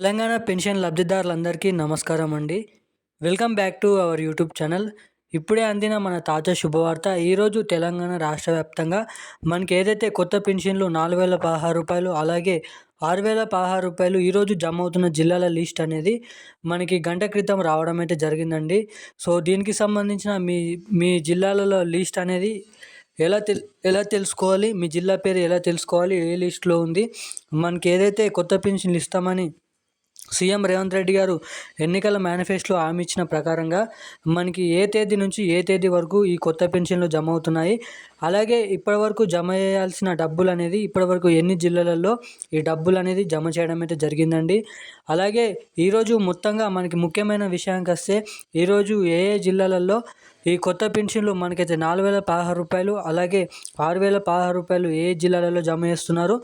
Telangana pension లబ్ధిదారులందరికీ నమస్కారం అండి. Welcome back to our YouTube channel. ఇప్పుడే అందిన మన తాజా శుభవార్త ఈరోజు తెలంగాణ రాష్ట్ర వ్యాప్తంగా మనకి ఏదైతే కొత్త పెన్షన్లు నాలుగు వేల పదహారు రూపాయలు అలాగే ఆరు వేల పదహారు రూపాయలు ఈరోజు జమ అవుతున్న జిల్లాల లిస్ట్ అనేది మనకి గంట క్రితం రావడం అయితే జరిగిందండి. సో దీనికి సంబంధించిన మీ మీ జిల్లాలలో లిస్ట్ అనేది ఎలా తెల్ ఎలా తెలుసుకోవాలి మీ జిల్లా పేరు ఎలా తెలుసుకోవాలి ఏ లిస్ట్లో ఉంది మనకి ఏదైతే కొత్త పెన్షన్లు ఇస్తామని సీఎం రేవంత్ రెడ్డి గారు ఎన్నికల మేనిఫెస్టోలో హామీ ఇచ్చిన ప్రకారంగా మనకి ఏ తేదీ నుంచి ఏ తేదీ వరకు ఈ కొత్త పెన్షన్లు జమ అవుతున్నాయి? అలాగే ఇప్పటివరకు జమ చేయాల్సిన డబ్బులు అనేది ఇప్పటివరకు ఎన్ని జిల్లాలలో ఈ డబ్బులు అనేది జమ చేయడం అయితే జరిగిందండి. అలాగే ఈరోజు మొత్తంగా మనకి ముఖ్యమైన విషయానికి వస్తే ఈరోజు ఏ ఏ జిల్లాలలో ఈ కొత్త పెన్షన్లు మనకైతే నాలుగు వేల పదహారు రూపాయలు అలాగే ఆరు వేల పదహారు రూపాయలు ఏ జిల్లాలలో జమ చేస్తున్నారు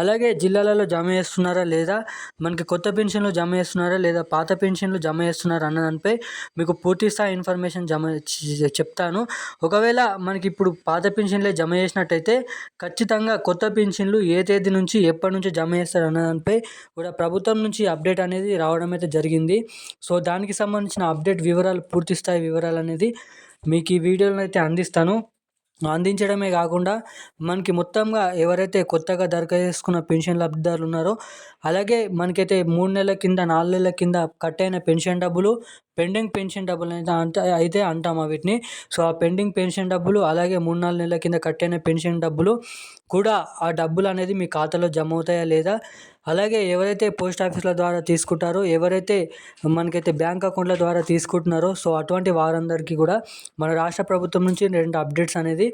అలాగే జిల్లాలలో జమ చేస్తున్నారా లేదా మనకి కొత్త పెన్షన్లు జమ చేస్తున్నారా లేదా పాత పెన్షన్లు జమ చేస్తున్నారా అన్న దానిపై మీకు పూర్తి స్థాయి ఇన్ఫర్మేషన్ జమ చెప్తాను. ఒకవేళ మనకి ఇప్పుడు పాత పెన్షన్ పెన్షన్లే జమ చేసినట్టయితే ఖచ్చితంగా కొత్త పెన్షన్లు ఏ తేదీ నుంచి ఎప్పటి నుంచి జమ చేస్తారు అన్న దానిపై కూడా ప్రభుత్వం నుంచి అప్డేట్ అనేది రావడం అయితే జరిగింది. సో దానికి సంబంధించిన అప్డేట్ వివరాలు పూర్తి స్థాయి వివరాలు అనేది మీకు ఈ వీడియోలను అయితే అందిస్తాను. అందించడమే కాకుండా మనకి మొత్తంగా ఎవరైతే కొత్తగా దరఖాస్తు చేసుకున్న పెన్షన్ లబ్ధిదారులు ఉన్నారో అలాగే మనకైతే మూడు నెలల కింద నాలుగు నెలల కింద కట్ అయిన పెన్షన్ డబ్బులు పెండింగ్ పెన్షన్ డబ్బులు అయితే అంట అయితే అంటాం వీటిని? సో ఆ పెండింగ్ పెన్షన్ డబ్బులు అలాగే మూడు నాలుగు నెలల కింద కట్టిన పెన్షన్ డబ్బులు కూడా ఆ డబ్బులు అనేది మీ ఖాతాలో జమ అవుతాయా లేదా? అలాగే ఎవరైతే పోస్ట్ ఆఫీసుల ద్వారా తీసుకుంటారో ఎవరైతే మనకైతే బ్యాంక్ అకౌంట్ల ద్వారా తీసుకుంటున్నారో సో అటువంటి వారందరికీ కూడా మన రాష్ట్ర ప్రభుత్వం నుంచి రెండు అప్డేట్స్ అనేది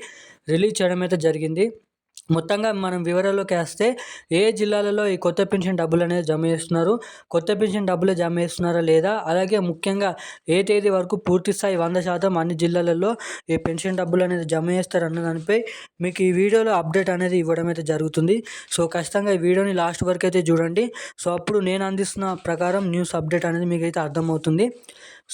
రిలీజ్ చేయడం అయితే జరిగింది. మొత్తంగా మనం వివరాల్లోకి వేస్తే ఏ జిల్లాలలో ఈ కొత్త పెన్షన్ డబ్బులు అనేది జమ చేస్తున్నారు? కొత్త పెన్షన్ డబ్బులు జమ చేస్తున్నారా లేదా? అలాగే ముఖ్యంగా ఏ తేదీ వరకు పూర్తి స్థాయి వంద శాతం అన్ని జిల్లాలలో ఈ పెన్షన్ డబ్బులు అనేది జమ చేస్తారు అన్న దానిపై మీకు ఈ వీడియోలో అప్డేట్ అనేది ఇవ్వడం అయితే జరుగుతుంది. సో ఖచ్చితంగా ఈ వీడియోని లాస్ట్ వరకు అయితే చూడండి. సో అప్పుడు నేను అందిస్తున్న ప్రకారం న్యూస్ అప్డేట్ అనేది మీకు అయితే అర్థమవుతుంది.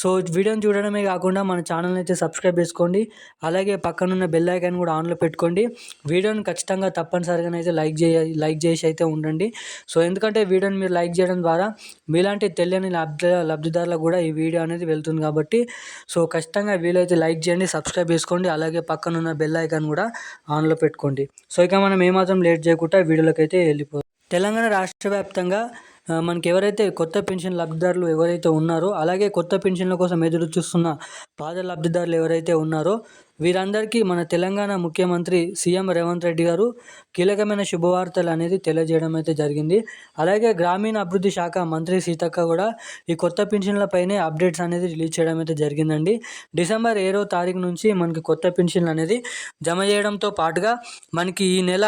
సో వీడియోని చూడడమే కాకుండా మన ఛానల్ని అయితే సబ్స్క్రైబ్ చేసుకోండి. అలాగే పక్కనున్న బెల్ ఐకాన్ కూడా ఆన్లో పెట్టుకోండి. వీడియోని ఖచ్చితంగా తప్పనిసరిగా అయితే లైక్ చేయ లైక్ చేసి అయితే ఉండండి. సో ఎందుకంటే వీడియోని మీరు లైక్ చేయడం ద్వారా మీలాంటి తెలియని లబ్ధి లబ్ధిదారులకు కూడా ఈ వీడియో అనేది వెళ్తుంది కాబట్టి సో ఖచ్చితంగా వీలైతే లైక్ చేయండి సబ్స్క్రైబ్ చేసుకోండి అలాగే పక్కనున్న బెల్ ఐకాన్ కూడా ఆన్లో పెట్టుకోండి. సో ఇక మనం ఏమాత్రం లేట్ చేయకుండా వీడియోలోకి అయితే వెళ్ళిపోతాం తెలంగాణ రాష్ట్ర వ్యాప్తంగా మనకి ఎవరైతే కొత్త పెన్షన్ లబ్ధిదారులు ఎవరైతే ఉన్నారో అలాగే కొత్త పెన్షన్ల కోసం ఎదురు చూస్తున్న పాత లబ్ధిదారులు ఎవరైతే ఉన్నారో వీరందరికీ మన తెలంగాణ ముఖ్యమంత్రి సీఎం రేవంత్ రెడ్డి గారు కీలకమైన శుభవార్తలు అనేది తెలియజేయడం అయితే జరిగింది. అలాగే గ్రామీణ అభివృద్ధి శాఖ మంత్రి సీతక్క కూడా ఈ కొత్త పెన్షన్లపైనే అప్డేట్స్ అనేది రిలీజ్ చేయడం అయితే జరిగిందండి. డిసెంబర్ ఏడో తారీఖు నుంచి మనకి కొత్త పెన్షన్లు అనేది జమ చేయడంతో పాటుగా మనకి ఈ నెల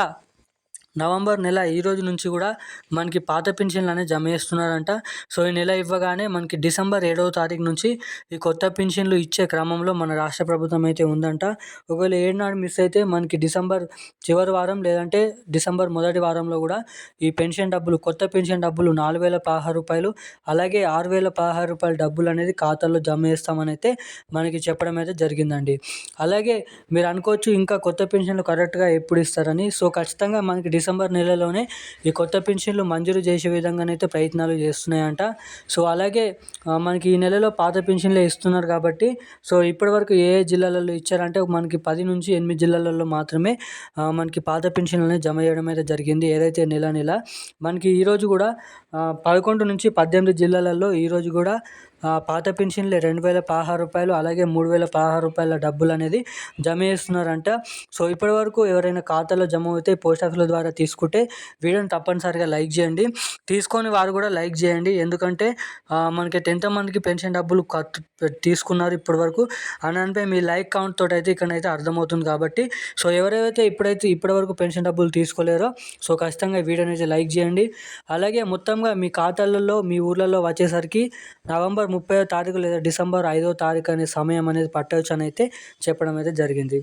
నవంబర్ నెల ఈ రోజు నుంచి కూడా మనకి పాత పెన్షన్లు అనేది జమ చేస్తున్నారంట. సో ఈ నెల ఇవ్వగానే మనకి డిసెంబర్ ఏడవ తారీఖు నుంచి ఈ కొత్త పెన్షన్లు ఇచ్చే క్రమంలో మన రాష్ట్ర ప్రభుత్వం అయితే ఉందంట. ఒకవేళ ఏడునాడు మిస్ అయితే మనకి డిసెంబర్ చివరి వారం లేదంటే డిసెంబర్ మొదటి వారంలో కూడా ఈ పెన్షన్ డబ్బులు కొత్త పెన్షన్ డబ్బులు నాలుగు వేల పదహారు రూపాయలు అలాగే ఆరు వేల పదహారు రూపాయల డబ్బులు అనేది ఖాతాలో జమ చేస్తామని అయితే మనకి చెప్పడం అయితే జరిగిందండి. అలాగే మీరు అనుకోవచ్చు ఇంకా కొత్త పెన్షన్లు కరెక్ట్గా ఎప్పుడు ఇస్తారని. సో ఖచ్చితంగా మనకి డిసెంబర్ నెలలోనే ఈ కొత్త పెన్షన్లు మంజూరు చేసే విధంగానైతే ప్రయత్నాలు చేస్తున్నాయంట. సో అలాగే మనకి ఈ నెలలో పాత పెన్షన్లే ఇస్తున్నారు కాబట్టి సో ఇప్పటివరకు ఏ ఏ జిల్లాలలో ఇచ్చారంటే మనకి పది నుంచి ఎనిమిది జిల్లాలలో మాత్రమే మనకి పాత పెన్షన్లని జమ చేయడం అయితే జరిగింది ఏదైతే నెల నెల. మనకి ఈరోజు కూడా పదకొండు నుంచి పద్దెనిమిది జిల్లాలలో ఈరోజు కూడా పాత పెన్షన్లే రెండు వేల పదహారు రూపాయలు అలాగే మూడు వేల పదహారు రూపాయల డబ్బులు అనేది జమ చేస్తున్నారంట. సో ఇప్పటి వరకు ఎవరైనా ఖాతాలో జమ అయితే పోస్ట్ ఆఫీసుల ద్వారా తీసుకుంటే వీడియోని తప్పనిసరిగా లైక్ చేయండి. తీసుకొని వారు కూడా లైక్ చేయండి. ఎందుకంటే మనకి ఎంతమందికి పెన్షన్ డబ్బులు తీసుకున్నారు ఇప్పటి వరకు అని అంటే మీ లైక్ కౌంట్ తోటి అయితే ఇక్కడైతే అర్థమవుతుంది కాబట్టి. సో ఎవరైతే ఇప్పుడైతే ఇప్పటివరకు పెన్షన్ డబ్బులు తీసుకోలేరో సో ఖచ్చితంగా వీడియోని అయితే లైక్ చేయండి. అలాగే మొత్తంగా మీ ఖాతాలలో మీ ఊర్లలో వచ్చేసరికి నవంబర్ ముప్పై తారీఖు లేదా డిసెంబర్ ఐదో తారీఖు అనే సమయం అనేది పట్టవచ్చు అని అయితే చెప్పడం అయితే జరిగింది.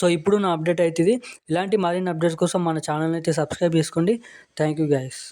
సో ఇప్పుడు నా అప్డేట్ అవుతుంది ఇలాంటి మరిన్ని అప్డేట్స్ కోసం మన ఛానల్ అయితే సబ్స్క్రైబ్ చేసుకోండి. Thank you guys